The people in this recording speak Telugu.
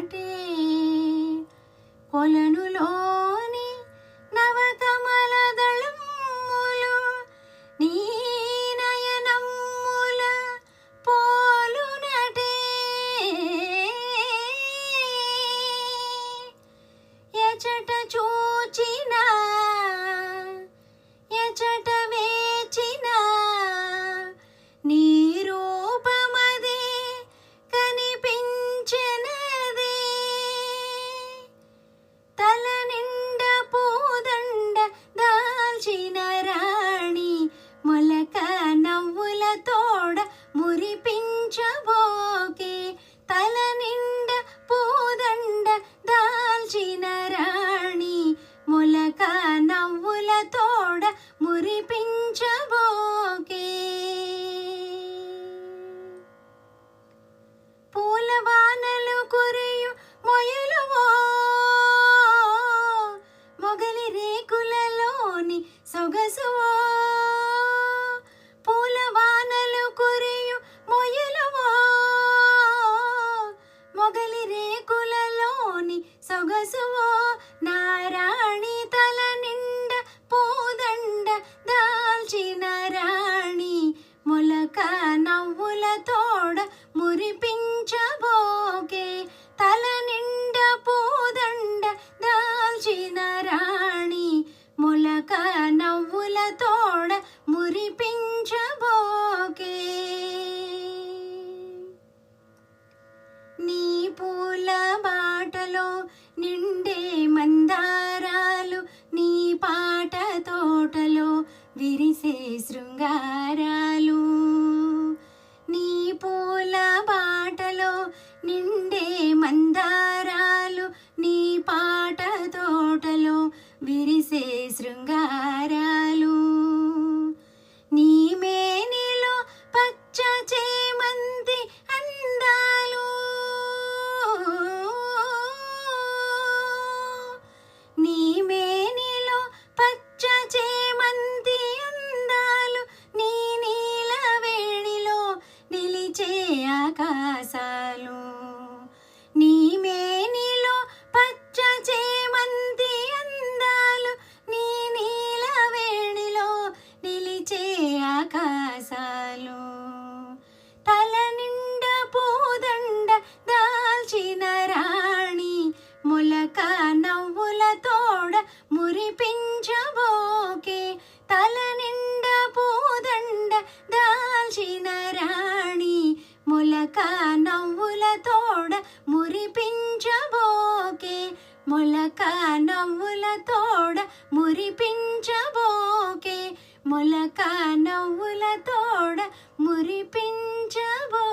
బోలునటే కొలనులో రేకులలోని సొగసువో నారాణి తల నిండ పూదండ దాల్చిన రాణి మొలక నవ్వుల తోడ మురిపించబోకే తల నిండ పూదండ దాల్చిన రాణి మొలక నవ్వుల నిండే మందారాలు నీ పాట తోటలో విరిసే శృంగారాలు. నీ పూల బాటలో నిండే మందారాలు నీ పాట తోటలో విరిసే శృంగారాలు. మొలక నవ్వుల తోడ మురిపించబోకే. మొలక నవ్వుల తోడ మురిపించబోకే. మొలక నవ్వుల తోడ మురిపించబో